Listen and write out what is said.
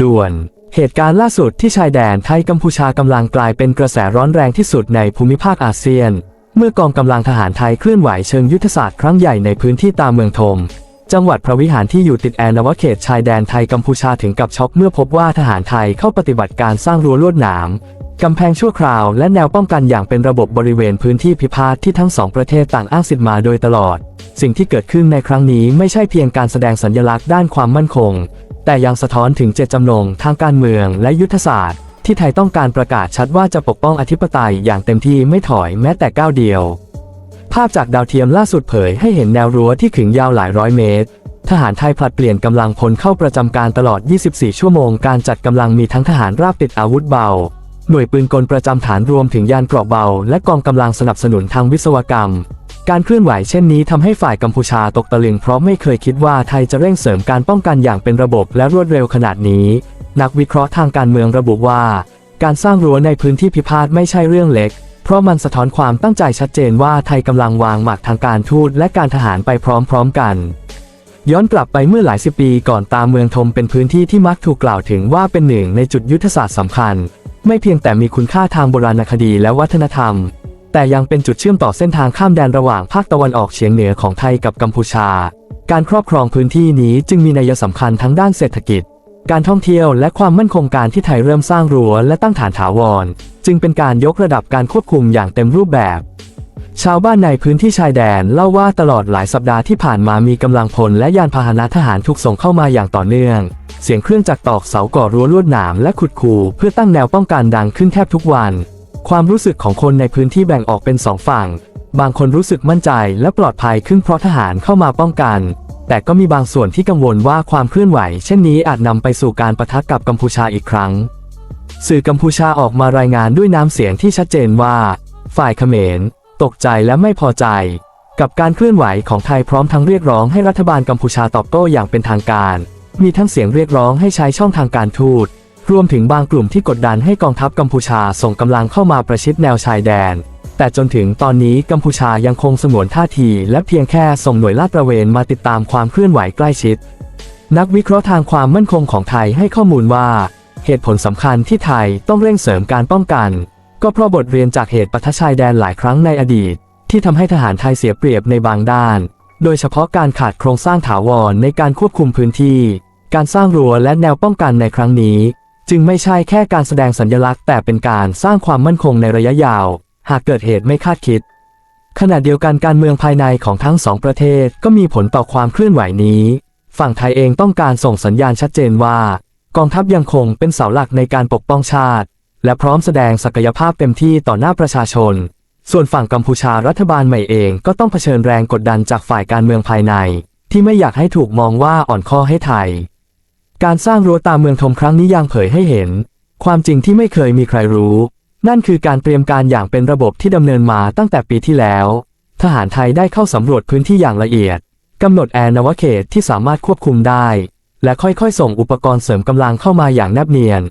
ด่วน เหตุการณ์ล่าสุดที่ชายแดนไทยกัมพูชากำลังกลายเป็นกระแสร้อนแรงที่สุดในภูมิภาคอาเซียน เมื่อกองกำลังทหารไทยเคลื่อนไหวเชิงยุทธศาสตร์ครั้งใหญ่ในพื้นที่ตามเมืองธมจังหวัดพระวิหารที่อยู่ติดแอนนวเขตชายแดนไทยกัมพูชาถึงกับช็อกเมื่อพบว่าทหารไทยเข้าปฏิบัติการสร้างรั้วลวดหนามกำแพงชั่วคราวและแนวป้องกันอย่างเป็นระบบบริเวณพื้นที่พิพาทที่ทั้งสองประเทศต่างอ้างสิทธิ์มาโดยตลอด สิ่งที่เกิดขึ้นในครั้งนี้ไม่ใช่เพียงการแสดงสัญลักษณ์ด้านความมั่นคง แต่ยังสะท้อนถึงเจตจำนงทางการเมืองและยุทธศาสตร์ ที่ไทยต้องการประกาศชัดว่าจะปกป้องอธิปไตยอย่างเต็มที่ไม่ถอยแม้แต่ก้าวเดียว ภาพจากดาวเทียมล่าสุดเผยให้เห็นแนวรั้วที่ขึงยาวหลายร้อยเมตร ทหารไทยผลัดเปลี่ยนกำลังพลเข้าประจำการตลอด 24 ชั่วโมง การจัดกำลังมีทั้งทหารราบติดอาวุธเบา หน่วยปืนกลประจำฐานรวมถึงยานเกราะเบา และกองกำลังสนับสนุนทางวิศวกรรม การเคลื่อนไหวเช่นนี้ทำให้ฝ่ายกัมพูชาตกตะลึงเพราะไม่เคยคิดว่าไทยจะเร่งเสริมการป้องกันอย่างเป็นระบบและรวดเร็วขนาดนี้ นักวิเคราะห์ทางการเมืองระบุว่า การสร้างรั้วในพื้นที่พิพาทไม่ใช่เรื่องเล็ก เพราะมันสะท้อนความตั้งใจชัดเจนว่าไทยกำลังวางหมากทางการทูตและการทหารไปพร้อมๆกัน ย้อนกลับไปเมื่อหลายสิบปีก่อนตามเมืองธมเป็นพื้นที่ที่มักถูกกล่าวถึงว่าเป็นหนึ่งในจุดยุทธศาสตร์สำคัญ ไม่เพียงแต่มีคุณค่าทางโบราณคดีและวัฒนธรรม แต่ยังเป็นจุดเชื่อมต่อเส้นทางข้ามแดนระหว่างภาคตะวันออกเฉียงเหนือของไทยกับกัมพูชา การครอบครองพื้นที่นี้จึงมีนัยสำคัญทั้งด้านเศรษฐกิจ การท่องเที่ยวและความมั่นคงการที่ไทยเริ่มสร้างรั้วและตั้งฐานถาวร จึงเป็นการยกระดับการควบคุมอย่างเต็มรูปแบบ ชาวบ้านในพื้นที่ชายแดนเล่าว่าตลอดหลายสัปดาห์ที่ผ่านมามีกำลังพลและยานพาหนะทหารถูกส่งเข้ามาอย่างต่อเนื่อง เสียงเครื่องจักรตอกเสาก่อรั้วลวดหนามและขุดคูเพื่อตั้งแนวป้องกันดังขึ้นแทบทุกวัน ความรู้สึกของคนในพื้นที่แบ่งออกเป็นสองฝั่ง บางคนรู้สึกมั่นใจและปลอดภัยขึ้นเพราะทหารเข้ามาป้องกัน แต่ก็มีบางส่วนที่กังวลว่าความเคลื่อนไหว เช่นนี้อาจนำไปสู่การประทะกับกัมพูชาอีกครั้ง สื่อกัมพูชาออกมารายงานด้วยน้ำเสียงที่ชัดเจนว่า ฝ่ายเขมร ตกใจและไม่พอใจ กับการเคลื่อนไหวของไทยพร้อมทั้งเรียกร้องให้รัฐบาลกัมพูชาตอบโต้อย่างเป็นทางการ มีทั้งเสียงเรียกร้องให้ใช้ช่องทางการทูต รวมถึงบางกลุ่มที่กดดันให้กองทัพกัมพูชาส่งกำลังเข้ามาประชิดแนวชายแดน แต่จนถึงตอนนี้กัมพูชายังคงสงวนท่าที และเพียงแค่ส่งหน่วยลาดตระเวนมาติดตามความเคลื่อนไหวใกล้ชิด นักวิเคราะห์ทางความมั่นคงของไทยให้ข้อมูลว่า เหตุผลสำคัญที่ไทยต้องเร่งเสริมการป้องกัน ก็เพราะบทเรียนจากเหตุปะทะชายแดนหลายครั้งในอดีต ที่ทำให้ทหารไทยเสียเปรียบในบางด้าน โดยเฉพาะการขาดโครงสร้างถาวรในการควบคุมพื้นที่ การสร้างรั้วและแนวป้องกันในครั้งนี้ จึงไม่ใช่แค่การแสดงสัญลักษณ์ แต่เป็นการสร้างความมั่นคงในระยะยาว หากเกิดเหตุไม่คาดคิด ขณะเดียวกันการเมืองภายในของทั้งสองประเทศก็มีผลต่อความเคลื่อนไหวนี้ ฝั่งไทยเองต้องการส่งสัญญาณชัดเจนว่า กองทัพยังคงเป็นเสาหลักในการปกป้องชาติ และพร้อมแสดงศักยภาพเต็มที่ต่อหน้าประชาชน ส่วนฝั่งกัมพูชารัฐบาลใหม่เองก็ต้องเผชิญแรงกดดันจากฝ่ายการเมืองภายใน ที่ไม่อยากให้ถูกมองว่าอ่อนข้อให้ไทย การสร้างรั้วตามเมืองธมครั้งนี้ยังเผยให้เห็น ความจริงที่ไม่เคยมีใครรู้ นั่นคือการเตรียมการอย่างเป็นระบบที่ดำเนินมาตั้งแต่ปีที่แล้ว ทหารไทยได้เข้าสำรวจพื้นที่อย่างละเอียดกำหนดแอนนวเขตที่สามารถควบคุมได้ และค่อยๆ ส่งอุปกรณ์เสริมกำลังเข้ามาอย่างแนบเนียน